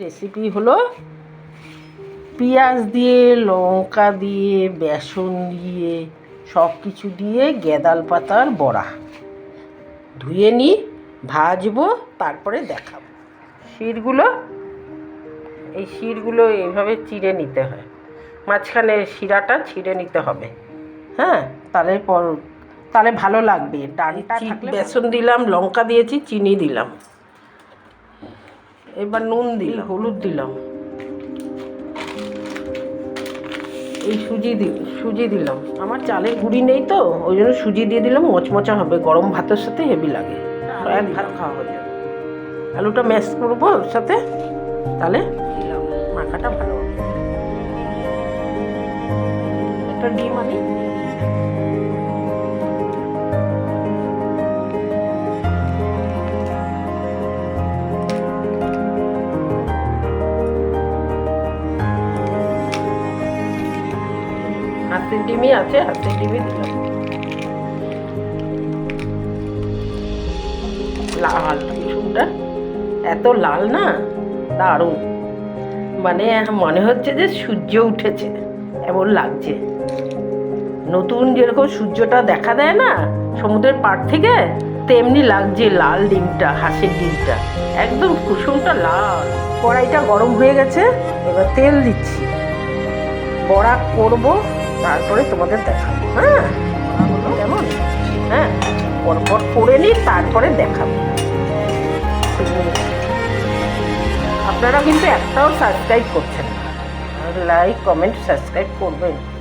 Recipe হলো পেঁয়াজ দিয়ে লঙ্কা দিয়ে বেসন দিয়ে সব কিছু দিয়ে গেদাল পাতার বড়া। ধুয়ে নিই ভাজবো তারপরে দেখাবো। শিরগুলো এই শিরগুলো এইভাবে চিড়ে নিতে হয়। মাঝখানে শিরাটা ছিঁড়ে নিতে হবে। হ্যাঁ তাহলে পর তাহলে ভালো লাগবে। ডালটা বেসন দিলাম লঙ্কা দিয়েছি চিনি দিলাম। এবার নুন দিলাম। হলুদ দিলাম। এই সুজি দি সুজি দিলাম। আমার চালের গুঁড়ি নেই তো ওই জন্য সুজি দিয়ে দিলাম। মচমচা হবে গরম ভাতের সাথে হেভি লাগে। এক ভাত খাওয়া হয়ে যাবে। আলুটা ম্যাশ করব ওর সাথে তাহলে দিলাম। মাখাটা ভালো হবে। একটা ডিম আনি হাতের ডিমই আছে হাতের ডিমই দিলাম। লাল রসুনটা। এত লাল না? দারুণ। মানে মনে হচ্ছে যে সূর্য উঠেছে এমন লাগছে। নতুন যেরকম সূর্যটা দেখা দেয় না, সমুদ্রের পাড় থেকে, তেমনি লাগছে লাল ডিমটা, হাঁসের ডিমটা। একদম কুসুমটা লাল। কড়াইটা গরম হয়ে গেছে, এবার তেল দিচ্ছি। বড়া করব। তারপরে তোমাদের দেখাবো। হ্যাঁ? কেমন? হ্যাঁ? পরপর করে নিই, তারপরে দেখাবো। আপনারা কিন্তু একটাও সাবস্ক্রাইব করছেন লাইক কমেন্ট সাবস্ক্রাইব করবেন।